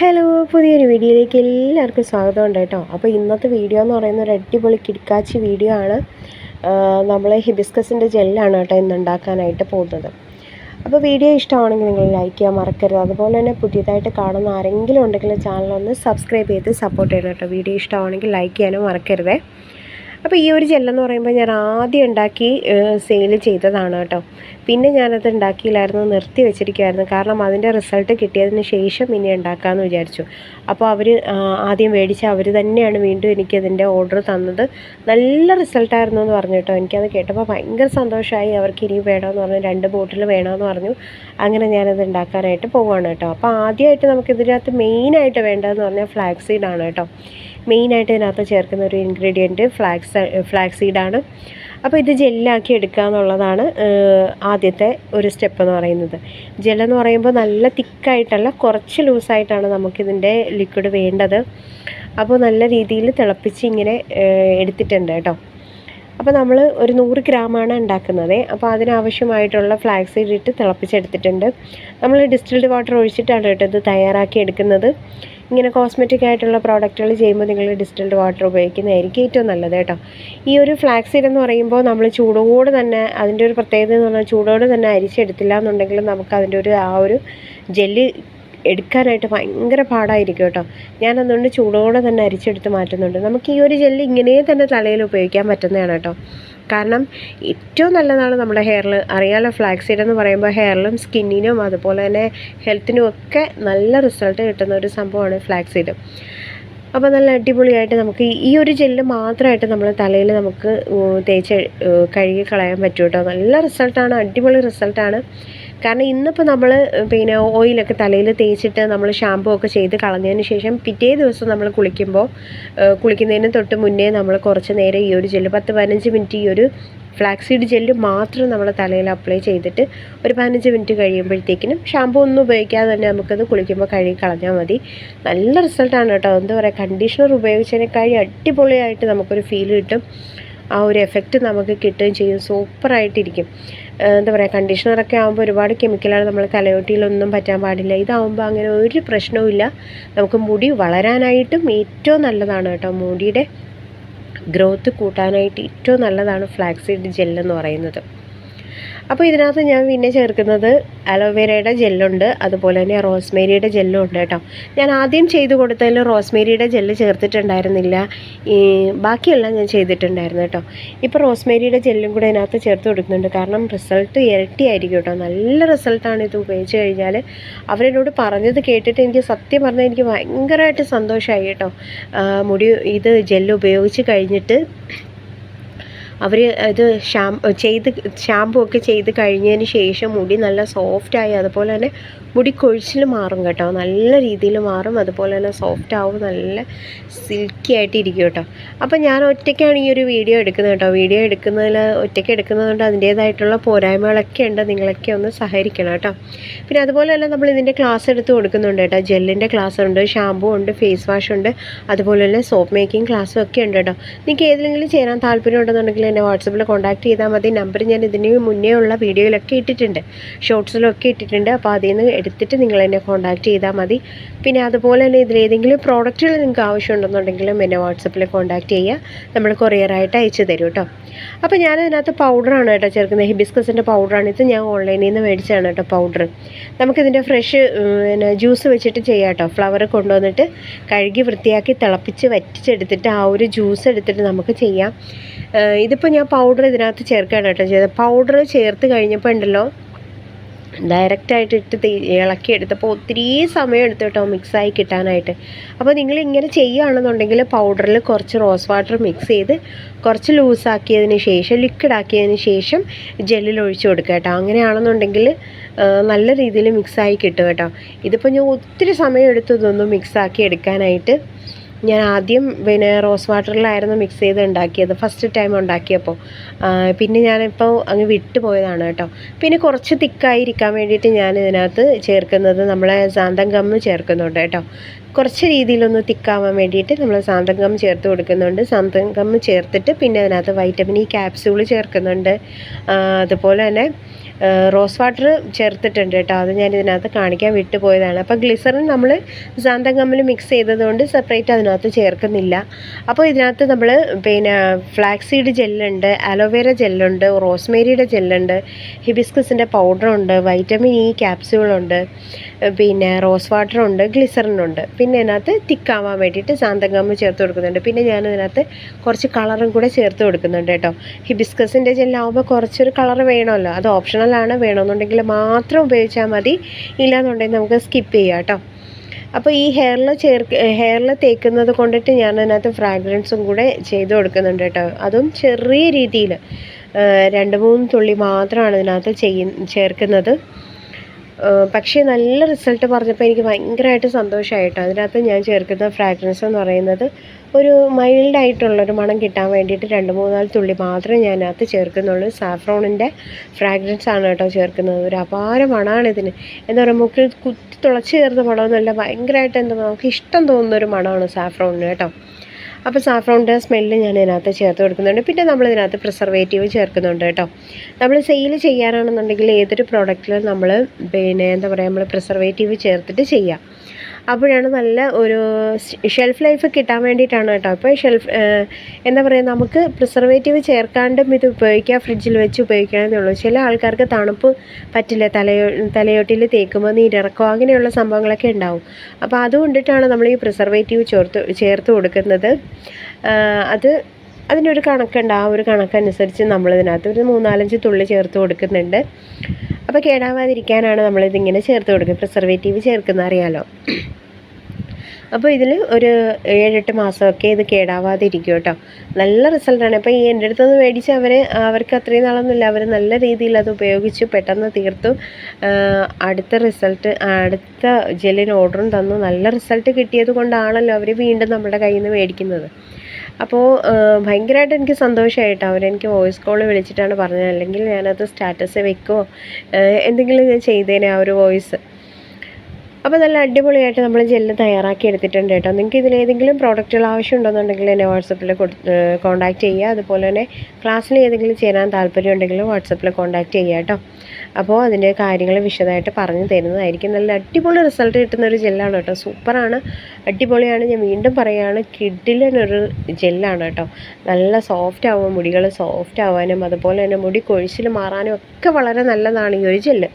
Hello പുതിയൊരു വീഡിയോയിലേക്ക് എല്ലാവർക്കും സ്വാഗതം ഉണ്ട് കേട്ടോ. അപ്പോൾ ഇന്നത്തെ വീഡിയോ എന്ന് പറയുന്ന ഒരു അടിപൊളി കിടക്കാച്ചി വീഡിയോ ആണ്. നമ്മൾ ഹിബിസ്കസിന്റെ ജെല്ലാണ് കേട്ടോ ഇന്ന് ഉണ്ടാക്കാനായിട്ട് പോകുന്നത്. അപ്പോൾ വീഡിയോ ഇഷ്ടമാണെങ്കിൽ നിങ്ങൾ ലൈക്ക് ചെയ്യാൻ മറക്കരുത്. അതുപോലെ തന്നെ പുതിയതായിട്ട് കാണുന്ന ആരെങ്കിലും ഉണ്ടെങ്കിൽ ചാനൽ ഒന്ന് സബ്സ്ക്രൈബ് ചെയ്ത് സപ്പോർട്ട് ചെയ്യണം കേട്ടോ. വീഡിയോ ഇഷ്ടമാണെങ്കിൽ ലൈക്ക് ചെയ്യാനും മറക്കരുതേ. അപ്പോൾ ഈ ഒരു ജെല്ലെന്ന് പറയുമ്പോൾ ഞാൻ ആദ്യം ഉണ്ടാക്കി സെയിൽ ചെയ്തതാണ് കേട്ടോ. പിന്നെ ഞാനത് ഉണ്ടാക്കിയില്ലായിരുന്നു നിർത്തി വെച്ചിരിക്കുമായിരുന്നു കാരണം അതിന്റെ റിസൾട്ട് കിട്ടിയതിന് ശേഷം ഇനി ഉണ്ടാക്കാമെന്ന് വിചാരിച്ചു. അപ്പോൾ അവർ ആദ്യം മേടിച്ച അവർ തന്നെയാണ് വീണ്ടും എനിക്കതിന്റെ ഓർഡർ തന്നത്. നല്ല റിസൾട്ടായിരുന്നു എന്ന് പറഞ്ഞു കേട്ടോ. എനിക്കത് കേട്ടപ്പോൾ ഭയങ്കര സന്തോഷമായി. അവർക്ക് ഇനി വേണമെന്ന് പറഞ്ഞു രണ്ട് ബോട്ടിൽ വേണമെന്ന് പറഞ്ഞു. അങ്ങനെ ഞാനത് ഉണ്ടാക്കാനായിട്ട് പോവുകയാണ് കേട്ടോ. അപ്പോൾ ആദ്യമായിട്ട് നമുക്ക് ഇതിനകത്ത് മെയിനായിട്ട് വേണ്ടതെന്ന് പറഞ്ഞാൽ ഫ്ലാക്സീഡാണ് കേട്ടോ. മെയിനായിട്ട് ഇതിനകത്ത് ചേർക്കുന്ന ഒരു ഇൻഗ്രീഡിയന്റ് ഫ്ലാക്സ് ഫ്ലാക്സ് സീഡാണ് അപ്പോൾ ഇത് ജെല്ലാക്കി എടുക്കുക എന്നുള്ളതാണ് ആദ്യത്തെ ഒരു സ്റ്റെപ്പ് എന്ന് പറയുന്നത്. ജെല്ലെന്ന് പറയുമ്പോൾ നല്ല തിക്കായിട്ടല്ല കുറച്ച് ലൂസായിട്ടാണ് നമുക്കിതിന്റെ ലിക്വിഡ് വേണ്ടത്. അപ്പോൾ നല്ല രീതിയിൽ തിളപ്പിച്ച് ഇങ്ങനെ എടുത്തിട്ടുണ്ട് കേട്ടോ. അപ്പോൾ നമ്മൾ ഒരു നൂറ് ഗ്രാമാണ് ഉണ്ടാക്കുന്നത്. അപ്പോൾ അതിനാവശ്യമായിട്ടുള്ള ഫ്ലാക്സ് ഇട്ടിട്ട് ഇട്ട് തിളപ്പിച്ചെടുത്തിട്ടുണ്ട്. നമ്മൾ ഡിസ്റ്റിൽഡ് വാട്ടർ ഒഴിച്ചിട്ടാണ് കേട്ടോ ഇത് തയ്യാറാക്കി എടുക്കുന്നത്. ഇങ്ങനെ കോസ്മെറ്റിക് ആയിട്ടുള്ള പ്രോഡക്റ്റുകൾ ചെയ്യുമ്പോൾ നിങ്ങൾ ഡിസ്റ്റിൽഡ് വാട്ടർ ഉപയോഗിക്കുന്നതായിരിക്കും ഏറ്റവും നല്ലത് കേട്ടോ. ഈ ഒരു ഫ്ലാക്സ് സീഡ് എന്ന് പറയുമ്പോൾ നമ്മൾ ചൂടോട് തന്നെ അതിന്റെ ഒരു പ്രത്യേകത എന്ന് പറഞ്ഞാൽ ചൂടോട് തന്നെ അരിച്ചെടുത്തില്ല എന്നുണ്ടെങ്കിൽ നമുക്ക് അതിന്റെ ഒരു ആ ഒരു ജെല്ല് എടുക്കാനായിട്ട് ഭയങ്കര പാടായിരിക്കും കേട്ടോ. ഞാൻ അതുകൊണ്ട് ചൂടോടെ തന്നെ അരിച്ചെടുത്ത് മാറ്റുന്നുണ്ട്. നമുക്ക് ഈ ഒരു ജെല്ല് ഇങ്ങനെ തന്നെ തലയിൽ ഉപയോഗിക്കാൻ പറ്റുന്നതാണ് കേട്ടോ. കാരണം ഏറ്റവും നല്ലതാണ് നമ്മുടെ ഹെയറിൽ അറിയാലോ ഫ്ലാക്സീഡ് എന്ന് പറയുമ്പോൾ ഹെയറിലും സ്കിന്നിനും അതുപോലെ തന്നെ ഹെൽത്തിനും ഒക്കെ നല്ല റിസൾട്ട് കിട്ടുന്ന ഒരു സംഭവമാണ് ഫ്ലാക്സീഡ് അപ്പോൾ നല്ല അടിപൊളിയായിട്ട് നമുക്ക് ഈ ഒരു ജെല്ല് മാത്രമായിട്ട് നമ്മൾ തലയിൽ നമുക്ക് തേച്ച് കഴുകി കളയാൻ പറ്റും കേട്ടോ നല്ല റിസൾട്ടാണ് അടിപൊളി റിസൾട്ടാണ് കാരണം ഇന്നിപ്പോൾ നമ്മൾ പിന്നെ ഓയിലൊക്കെ തലയിൽ തേച്ചിട്ട് നമ്മൾ ഷാമ്പൂ ഒക്കെ ചെയ്ത് കളഞ്ഞതിന് ശേഷം പിറ്റേ ദിവസം നമ്മൾ കുളിക്കുമ്പോൾ കുളിക്കുന്നതിന് തൊട്ട് മുന്നേ നമ്മൾ കുറച്ച് നേരം ഈ ഒരു ജെല്ല് പത്ത് പതിനഞ്ച് മിനിറ്റ് ഈ ഒരു ഫ്ലാക്സീഡ് ജെല്ല് മാത്രം നമ്മൾ തലയിൽ അപ്ലൈ ചെയ്തിട്ട് ഒരു പതിനഞ്ച് മിനിറ്റ് കഴിയുമ്പോഴത്തേക്കിനും ഷാമ്പൂ ഒന്നും ഉപയോഗിക്കാതെ തന്നെ നമുക്കത് കുളിക്കുമ്പോൾ കഴുകി കളഞ്ഞാൽ മതി. നല്ല റിസൾട്ടാണ് കേട്ടോ. എന്താ പറയുക കണ്ടീഷണർ ഉപയോഗിച്ചതിനേക്കാൾ അടിപൊളിയായിട്ട് നമുക്കൊരു ഫീൽ കിട്ടും. ആ ഒരു എഫക്റ്റ് നമുക്ക് കിട്ടുകയും ചെയ്യും. സൂപ്പറായിട്ടിരിക്കും എന്താ പറയുക കണ്ടീഷണറൊക്കെ ആകുമ്പോൾ ഒരുപാട് കെമിക്കലാണ് നമ്മൾ തലയോട്ടിയിലൊന്നും പറ്റാൻ പാടില്ല. ഇതാവുമ്പോൾ അങ്ങനെ ഒരു പ്രശ്നവുമില്ല നമുക്ക് മുടി വളരാനായിട്ടും ഏറ്റവും നല്ലതാണ് കേട്ടോ. മുടിയുടെ ഗ്രോത്ത് കൂട്ടാനായിട്ട് ഏറ്റവും നല്ലതാണ് ഫ്ലാക്സീഡ് ജെല്ലെന്ന് പറയുന്നത്. അപ്പോൾ ഇതിനകത്ത് ഞാൻ പിന്നെ ചേർക്കുന്നത് അലോവേരയുടെ ജെല്ലുണ്ട് അതുപോലെ തന്നെ റോസ്മേരിയുടെ ജെല്ലും ഉണ്ട് കേട്ടോ. ഞാൻ ആദ്യം ചെയ്ത് കൊടുത്തതിൽ റോസ്മേരിയുടെ ജെല്ല് ചേർത്തിട്ടുണ്ടായിരുന്നില്ല. ഈ ബാക്കിയെല്ലാം ഞാൻ ചെയ്തിട്ടുണ്ടായിരുന്നു കേട്ടോ. ഇപ്പോൾ റോസ്മേരിയുടെ ജെല്ലും കൂടെ ഇതിനകത്ത് ചേർത്ത് കൊടുക്കുന്നുണ്ട്. കാരണം റിസൾട്ട് ഇരട്ടിയായിരിക്കും കേട്ടോ. നല്ല റിസൾട്ടാണ് ഇത് ഉപയോഗിച്ച് കഴിഞ്ഞാൽ. അവരെന്നോട് പറഞ്ഞത് കേട്ടിട്ട് എനിക്ക് സത്യം പറഞ്ഞാൽ എനിക്ക് ഭയങ്കരമായിട്ട് സന്തോഷമായി കേട്ടോ. മുടി ഇത് ജെല്ല് ഉപയോഗിച്ച് കഴിഞ്ഞിട്ട് അവർ ഇത് ഷാം ചെയ്ത് ഷാമ്പു ഒക്കെ ചെയ്ത് കഴിഞ്ഞതിന് ശേഷം മുടി നല്ല സോഫ്റ്റായി. അതുപോലെ തന്നെ മുടി കൊഴിച്ചിൽ മാറും കേട്ടോ. നല്ല രീതിയിൽ മാറും. അതുപോലെ തന്നെ സോഫ്റ്റ് ആവും. നല്ല സിൽക്കി ആയിട്ട് ഇരിക്കും കേട്ടോ. അപ്പോൾ ഞാൻ ഒറ്റയ്ക്കാണ് ഈ ഒരു വീഡിയോ എടുക്കുന്നത് കേട്ടോ. വീഡിയോ എടുക്കുന്നതിൽ ഒറ്റയ്ക്ക് എടുക്കുന്നതുകൊണ്ട് അതിന്റേതായിട്ടുള്ള പോരായ്മകളൊക്കെ ഉണ്ട്. നിങ്ങളൊക്കെ ഒന്ന് സഹകരിക്കണം കേട്ടോ. പിന്നെ അതുപോലെ തന്നെ നമ്മൾ ഇതിന്റെ ക്ലാസ് എടുത്ത് കൊടുക്കുന്നുണ്ട് കേട്ടോ. ജെല്ലിന്റെ ക്ലാസ് ഉണ്ട് ഷാമ്പൂ ഉണ്ട് ഫേസ് വാഷ് ഉണ്ട്. അതുപോലെ തന്നെ സോപ്പ് മേക്കിംഗ് ക്ലാസ്സും ഒക്കെ ഉണ്ട് കേട്ടോ. നിങ്ങൾക്ക് ഏതെങ്കിലും ചേരാൻ താല്പര്യം ഉണ്ടെന്നുണ്ടെങ്കിൽ എന്നെ വാട്സപ്പിൽ കോൺടാക്ട് ചെയ്താൽ മതി. നമ്പർ ഞാൻ ഇതിന് മുന്നേ ഉള്ള വീഡിയോയിലൊക്കെ ഇട്ടിട്ടുണ്ട്. ഷോർട്സിലൊക്കെ ഇട്ടിട്ടുണ്ട്. അപ്പോൾ അതിൽ നിന്ന് എടുത്തിട്ട് നിങ്ങൾ എന്നെ കോൺടാക്ട് ചെയ്താൽ മതി. പിന്നെ അതുപോലെ തന്നെ ഇതിലേതെങ്കിലും പ്രോഡക്റ്റുകൾ നിങ്ങൾക്ക് ആവശ്യമുണ്ടെന്നുണ്ടെങ്കിലും എന്നെ വാട്സപ്പിൽ കോൺടാക്ട് ചെയ്യുക നമ്മൾ കൊറിയറായിട്ട് അയച്ചു തരും കേട്ടോ അപ്പോൾ ഞാൻ ഇതിനകത്ത് പൗഡറാണ് കേട്ടോ ചേർക്കുന്നത്. ഹിബിസ്കസിന്റെ പൗഡറാണ് ഇത് ഞാൻ ഓൺലൈനിൽ നിന്ന് മേടിച്ചതാണ് കേട്ടോ പൗഡർ നമുക്കിതിന്റെ ഫ്രഷ് പിന്നെ ജ്യൂസ് വെച്ചിട്ട് ചെയ്യാം കേട്ടോ ഫ്ലവർ കൊണ്ടുവന്നിട്ട് കഴുകി വൃത്തിയാക്കി തിളപ്പിച്ച് വറ്റിച്ചെടുത്തിട്ട് ആ ഒരു ജ്യൂസ് എടുത്തിട്ട് നമുക്ക് ചെയ്യാം. ഇതിപ്പോൾ ഞാൻ പൗഡർ ഇതിനകത്ത് ചേർക്കുകയാണ് കേട്ടോ ചെയ്തത്. പൗഡർ ചേർത്ത് കഴിഞ്ഞപ്പോൾ ഉണ്ടല്ലോ ഡയറക്റ്റായിട്ട് ഇട്ട് ഇളക്കി എടുത്തപ്പോൾ ഒത്തിരി സമയം എടുത്തു കേട്ടോ മിക്സായി കിട്ടാനായിട്ട്. അപ്പോൾ നിങ്ങൾ ഇങ്ങനെ ചെയ്യുകയാണെന്നുണ്ടെങ്കിൽ പൗഡറിൽ കുറച്ച് റോസ് വാട്ടർ മിക്സ് ചെയ്ത് കുറച്ച് ലൂസാക്കിയതിന് ശേഷം ലിക്വിഡ് ആക്കിയതിന് ശേഷം ജെല്ലിൽ ഒഴിച്ചു കൊടുക്കുക കേട്ടോ. അങ്ങനെയാണെന്നുണ്ടെങ്കിൽ നല്ല രീതിയിൽ മിക്സായി കിട്ടും കേട്ടോ. ഇതിപ്പോൾ ഞാൻ ഒത്തിരി സമയം എടുത്തു ഇതൊന്നും മിക്സാക്കി എടുക്കാനായിട്ട്. ഞാൻ ആദ്യം പിന്നെ റോസ് വാട്ടറിലായിരുന്നു മിക്സ് ചെയ്ത് ഉണ്ടാക്കിയത് ഫസ്റ്റ് ടൈം ഉണ്ടാക്കിയപ്പോൾ. പിന്നെ ഞാനിപ്പോൾ അങ്ങ് വിട്ടുപോയതാണ് കേട്ടോ. പിന്നെ കുറച്ച് തിക്കായിരിക്കാൻ വേണ്ടിയിട്ട് ഞാൻ ഇതിനകത്ത് ചേർക്കുന്നത് നമ്മളെ സാന്തം ഗമ്മ് ചേർക്കുന്നുണ്ട് കേട്ടോ. കുറച്ച് രീതിയിലൊന്ന് തിക്കാവാൻ വേണ്ടിയിട്ട് നമ്മൾ സാന്തം ഗം ചേർത്ത് കൊടുക്കുന്നുണ്ട്. സാന്തം ഗം ചേർത്തിട്ട് പിന്നെ അതിനകത്ത് വൈറ്റമിൻ ഇ ക്യാപ്സ്യൂൾ ചേർക്കുന്നുണ്ട്. അതുപോലെ തന്നെ റോസ് വാട്ടർ ചേർത്തിട്ടുണ്ട് കേട്ടോ. അത് ഞാൻ ഇതിനകത്ത് കാണിക്കാൻ വിട്ടുപോയതാണ്. അപ്പോൾ ഗ്ലിസറിൻ നമ്മൾ സാന്തം കമ്മിൽ മിക്സ് ചെയ്തതുകൊണ്ട് സെപ്പറേറ്റ് അതിനകത്ത് ചേർക്കുന്നില്ല. അപ്പോൾ ഇതിനകത്ത് നമ്മൾ പിന്നെ ഫ്ലാക്സീഡ് ജെല്ലുണ്ട് അലോവേര ജെല്ലുണ്ട് റോസ്മേരിയുടെ ജെല്ലുണ്ട് ഹിബിസ്കസിന്റെ പൗഡറുണ്ട് വൈറ്റമിൻ ഇ ക്യാപ്സ്യൂളുണ്ട് പിന്നെ റോസ് വാട്ടറുണ്ട് ഗ്ലിസറിനുണ്ട് പിന്നെ ഇതിനകത്ത് തിക്കാവാൻ വേണ്ടിയിട്ട് സാന്തങ്കമ്മ ചേർത്ത് കൊടുക്കുന്നുണ്ട്. പിന്നെ ഞാൻ ഇതിനകത്ത് കുറച്ച് കളറും കൂടെ ചേർത്ത് കൊടുക്കുന്നുണ്ട് കേട്ടോ. ഹിബിസ്കസിന്റെ ജെല്ലാവുമ്പോൾ കുറച്ചൊരു കളർ വേണമല്ലോ. അത് ഓപ്ഷണലാണ് വേണമെന്നുണ്ടെങ്കിൽ മാത്രം ഉപയോഗിച്ചാൽ മതി. ഇല്ലാന്നുണ്ടെങ്കിൽ നമുക്ക് സ്കിപ്പ് ചെയ്യാം കേട്ടോ. അപ്പോൾ ഈ ഹെയറിൽ ചേർക്ക് ഹെയറിൽ തേക്കുന്നത് കൊണ്ടിട്ട് ഞാൻ അതിനകത്ത് ഫ്രാഗ്രൻസും കൂടെ ചെയ്ത് കൊടുക്കുന്നുണ്ട് കേട്ടോ. അതും ചെറിയ രീതിയിൽ രണ്ട് മൂന്ന് തുള്ളി മാത്രമാണ് ഇതിനകത്ത് ചെയ്യ ചേർക്കുന്നത്. പക്ഷേ നല്ല റിസൾട്ട് പറഞ്ഞപ്പോൾ എനിക്ക് ഭയങ്കരമായിട്ട് സന്തോഷമായിട്ടോ. അതിനകത്ത് ഞാൻ ചേർക്കുന്ന ഫ്രാഗ്രൻസ് എന്ന് പറയുന്നത് ഒരു മൈൽഡായിട്ടുള്ളൊരു മണം കിട്ടാൻ വേണ്ടിയിട്ട് രണ്ട് മൂന്നാൽ തുള്ളി മാത്രമേ ഞാൻ അതിനകത്ത് ചേർക്കുന്നുള്ളൂ. സാഫ്രോണിന്റെ ഫ്രാഗ്രൻസ് ആണ് കേട്ടോ ചേർക്കുന്നത്. ഒരു അപാര മണമാണ് ഇതിന്. എന്താ പറയുക മുക്കിൽ കുത്തി തുളച്ച് ചേർന്ന മണമെന്നല്ല ഭയങ്കരമായിട്ട് എന്താ നമുക്ക് ഇഷ്ടം തോന്നുന്ന ഒരു മണമാണ് സാഫ്രോണിന് കേട്ടോ. അപ്പോൾ സാഫ്രോണിന്റെ സ്മെല്ല് ഞാൻ ഇതിനകത്ത് ചേർത്ത് കൊടുക്കുന്നുണ്ട്. പിന്നെ നമ്മൾ ഇതിനകത്ത് പ്രിസർവേറ്റീവ് ചേർക്കുന്നുണ്ട് കേട്ടോ. നമ്മൾ സെയിൽ ചെയ്യാനാണെന്നുണ്ടെങ്കിൽ ഏതൊരു പ്രോഡക്റ്റിലും നമ്മൾ പിന്നെ എന്താ പറയുക നമ്മൾ പ്രിസർവേറ്റീവ് ചേർത്തിട്ട് ചെയ്യാം. അപ്പോഴാണ് നല്ല ഒരു ഷെൽഫ് ലൈഫ് കിട്ടാൻ വേണ്ടിയിട്ടാണ് കേട്ടോ. അപ്പോൾ ഷെൽഫ് എന്താ പറയുക നമുക്ക് പ്രിസർവേറ്റീവ് ചേർക്കാണ്ടും ഇത് ഉപയോഗിക്കാം ഫ്രിഡ്ജിൽ വെച്ച് ഉപയോഗിക്കണമെന്നേ ഉള്ളൂ ചില ആൾക്കാർക്ക് തണുപ്പ് പറ്റില്ല തലയോ തലയോട്ടിൽ തേക്കുമ്പോൾ നീരിറക്കോ അങ്ങനെയുള്ള സംഭവങ്ങളൊക്കെ ഉണ്ടാവും. അപ്പോൾ അതുകൊണ്ടിട്ടാണ് നമ്മൾ ഈ പ്രിസർവേറ്റീവ് ചേർത്ത് ചേർത്ത് കൊടുക്കുന്നത്. അത് അതിനൊരു കണക്കുണ്ട്. ആ ഒരു കണക്കനുസരിച്ച് നമ്മളിതിനകത്ത് ഒരു മൂന്നാലഞ്ച് തുള്ളി ചേർത്ത് കൊടുക്കുന്നുണ്ട്. അപ്പോൾ കേടാവാതിരിക്കാനാണ് നമ്മളിതിങ്ങനെ ചേർത്ത് കൊടുക്കുക പ്രിസർവേറ്റീവ് ചേർക്കുന്ന അറിയാലോ. അപ്പോൾ ഇതിൽ ഒരു ഏഴെട്ട് മാസമൊക്കെ ഇത് കേടാവാതെ ഇരിക്കും കേട്ടോ. നല്ല റിസൾട്ടാണ് അപ്പോൾ ഈ എന്റെ അടുത്തുനിന്ന് മേടിച്ച് അവർ അവർക്ക് അത്രയും നാളൊന്നുമില്ല. അവർ നല്ല രീതിയിൽ അത് ഉപയോഗിച്ച് പെട്ടെന്ന് തീർത്തു. അടുത്ത റിസൾട്ട് അടുത്ത ജെല്ലിന് ഓർഡറും തന്നു. നല്ല റിസൾട്ട് കിട്ടിയത് കൊണ്ടാണല്ലോ അവർ വീണ്ടും നമ്മുടെ കയ്യിൽ നിന്ന് മേടിക്കുന്നത്. അപ്പോൾ ഭയങ്കരമായിട്ട് എനിക്ക് സന്തോഷമായിട്ടോ അവരെനിക്ക് വോയിസ് കോൾ വിളിച്ചിട്ടാണ് പറഞ്ഞത്. അല്ലെങ്കിൽ ഞാനത് സ്റ്റാറ്റസ് വെക്കുമോ എന്തെങ്കിലും ഞാൻ ചെയ്തേനെ ആ ഒരു വോയിസ് അപ്പോൾ നല്ല അടിപൊളിയായിട്ട് നമ്മൾ ജെല്ല് തയ്യാറാക്കി എടുത്തിട്ടുണ്ട് കേട്ടോ. നിങ്ങൾക്ക് ഇതിലേതെങ്കിലും പ്രോഡക്റ്റുകൾ ആവശ്യമുണ്ടെന്നുണ്ടെങ്കിൽ എന്നെ വാട്സപ്പിൽ കോൺടാക്റ്റ് ചെയ്യുക. അതുപോലെ തന്നെ ക്ലാസ്സിൽ ഏതെങ്കിലും ചേരാൻ താല്പര്യം ഉണ്ടെങ്കിൽ വാട്സപ്പിൽ കോൺടാക്റ്റ് ചെയ്യുക കേട്ടോ. അപ്പോൾ അതിന്റെ കാര്യങ്ങൾ വിശദമായിട്ട് പറഞ്ഞു തരുന്നതായിരിക്കും. നല്ല അടിപൊളി റിസൾട്ട് കിട്ടുന്ന ഒരു ജെല്ലാണ് കേട്ടോ. സൂപ്പറാണ് അടിപൊളിയാണ്. ഞാൻ വീണ്ടും പറയുകയാണ് കിഡിലൊരു ജെല്ലാണ് കേട്ടോ. നല്ല സോഫ്റ്റ് ആവും മുടികൾ സോഫ്റ്റ് ആവാനും അതുപോലെ തന്നെ മുടി കൊഴിച്ചിൽ മാറാനും ഒക്കെ വളരെ നല്ലതാണ് ഈ ഒരു ജെല്ല്